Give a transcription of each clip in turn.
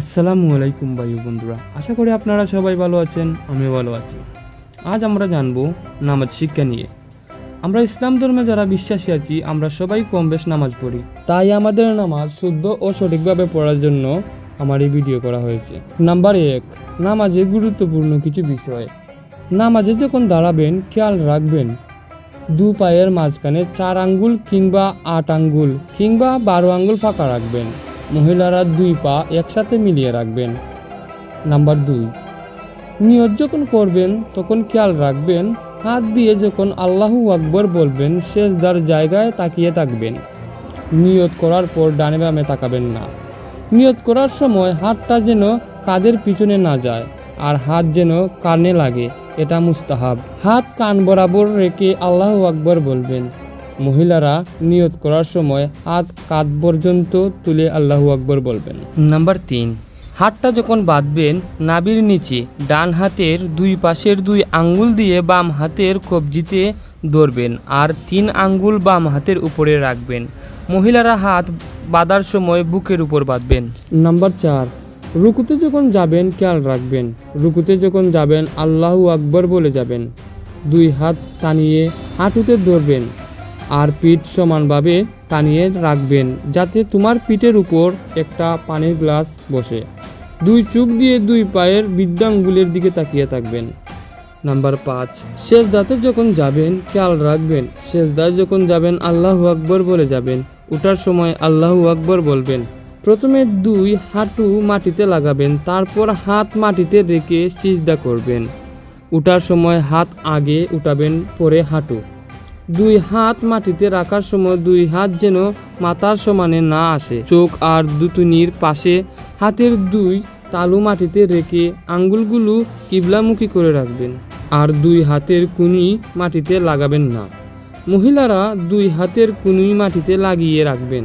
আসসালামু আলাইকুম ভাই বন্ধুরা। আশা করি আপনারা সবাই ভালো আছেন আমি ভালো আছি। আজ আমরা জানব নামাজ শিক্ষা নিয়ে। আমরা ইসলাম ধর্মে যারা বিশ্বাসী আছি, আমরা সবাই কম বেশ নামাজ পড়ি। তাই আমাদের নামাজ শুদ্ধ ও সঠিকভাবে পড়ার জন্য আমার এই ভিডিও করা হয়েছে। নাম্বার এক, নামাজে গুরুত্বপূর্ণ কিছু বিষয়। নামাজে যখন দাঁড়াবেন, খেয়াল রাখবেন। দু পায়ের মাঝখানে চার আঙ্গুল কিংবা আট আঙ্গুল কিংবা বারো আঙ্গুল ফাঁকা রাখবেন। মহিলারা দুই পা একসাথে মিলিয়ে রাখবেন। নাম্বার দুই, নিয়ত যখন করবেন, তখন খেয়াল রাখবেন, হাত দিয়ে যখন আল্লাহু আকবর বলবেন শেষদার জায়গায় তাকিয়ে থাকবেন। নিয়ত করার পর ডানে বামে তাকাবেন না। নিয়ত করার সময় হাতটা যেন কাদের পিছনে না যায়, আর হাত যেন কানে লাগে, এটা মুস্তাহাব। হাত কান বরাবর রেখে আল্লাহ আকবর বলবেন মহিলারা নিয়ত করার সময় হাত কাঁধ পর্যন্ত তুলে আল্লাহু আকবর বলবেন। নাম্বার তিন হাতটা যখন বাঁধবেন নাবির নিচে ডান হাতের দুই পাশের দুই আঙ্গুল দিয়ে বাম হাতের কবজিতে ধরবেন আর তিন আঙ্গুল বাম হাতের উপরে রাখবেন। মহিলারা হাত বাঁধার সময় বুকের উপর বাঁধবেন। নাম্বার চার রুকুতে যখন যাবেন খেয়াল রাখবেন। রুকুতে যখন যাবেন আল্লাহু আকবর বলে যাবেন। দুই হাত টানিয়ে হাঁটুতে ধরবেন। আর পিঠ সমানভাবে টানিয়ে রাখবেন যাতে তোমার পিঠের উপর একটা পানির গ্লাস বসে। দুই চোখ দিয়ে দুই পায়ের বৃদ্ধাঙ্গুলের দিকে তাকিয়ে থাকবেন। নাম্বার পাঁচ শেষ দাঁতে যখন যাবেন, খেয়াল রাখবেন শেষ দাঁত যখন যাবেন, আল্লাহ আকবর বলে যাবেন ওঠার সময় আল্লাহু আকবর বলবেন। প্রথমে দুই হাঁটু মাটিতে লাগাবেন, তারপর হাত মাটিতে রেখে সিজদা করবেন। উঠার সময় হাত আগে উঠাবেন, পরে হাঁটু। দুই হাত মাটিতে রাখার সময় দুই হাত যেন মাথার সমানে না আসে। চোখ আর দুতুনির পাশে হাতের দুই তালু মাটিতে রেখে আঙ্গুলগুলো কিবলামুখী করে রাখবেন আর দুই হাতের কুনি মাটিতে লাগাবেন না। মহিলারা দুই হাতের কুনুই মাটিতে লাগিয়ে রাখবেন।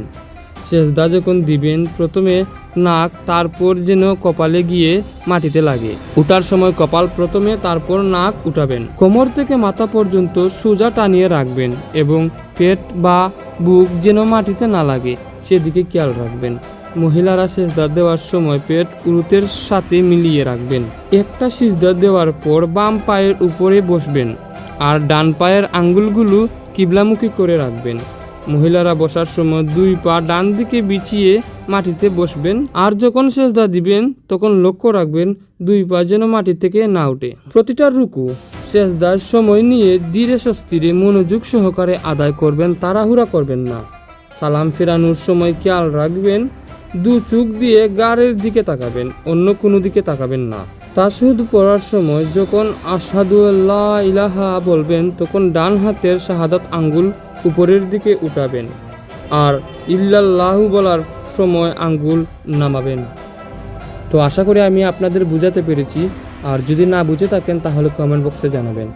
সেজদা যখন দিবেন প্রথমে নাক, তারপর যেন কপালে গিয়ে মাটিতে লাগে। উঠার সময় কপাল প্রথমে, তারপর নাক উঠাবেন। কোমর থেকে মাথা পর্যন্ত সোজা টানিয়ে রাখবেন এবং পেট বা বুক যেন মাটিতে না লাগে, সেদিকে খেয়াল রাখবেন। মহিলারা সেজদা দেওয়ার সময় পেট উরুতের সাথে মিলিয়ে রাখবেন। একটা সিজদা দেওয়ার পর বাম পায়ের উপরে বসবেন আর ডান পায়ের আঙ্গুলগুলো কিবলামুখী করে রাখবেন। মহিলারা বসার সময় দুই পা ডান দিকে বিছিয়ে মাটিতে বসবেন। আর যখন সেজদা দিবেন, তখন লক্ষ্য রাখবেন দুই পা যেন মাটি থেকে না উঠে। প্রতিটা রুকু, সেজদার সময় নিয়ে ধীরে সস্তিরে মনোযোগ সহকারে আদায় করবেন, তাড়াহুড়া করবেন না। সালাম ফেরানোর সময় খেয়াল রাখবেন, দু চোখ দিয়ে গাড়ের দিকে তাকাবেন, অন্য কোনো দিকে তাকাবেন না। তাসহুদ পড়ার সময় যখন আসাদু আল্লাহ ইলাহা বলবেন, তখন ডান হাতের শাহাদাত আঙ্গুল উপরের দিকে উঠাবেন আর ইল্লাল্লাহু বলার সময় আঙ্গুল নামাবেন। তো আশা করি আমি আপনাদের বুঝাতে পেরেছি। আর যদি না বুঝে থাকেন, তাহলে কমেন্ট বক্সে জানাবেন।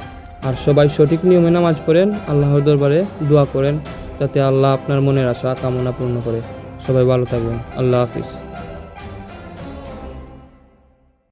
আর সবাই সঠিক নিয়মে নামাজ পড়েন, আল্লাহর দরবারে দোয়া করেন, যাতে আল্লাহ আপনার মনের আশা, কামনা পূর্ণ করে। সবাই ভালো থাকবেন। আল্লাহ হাফিজ।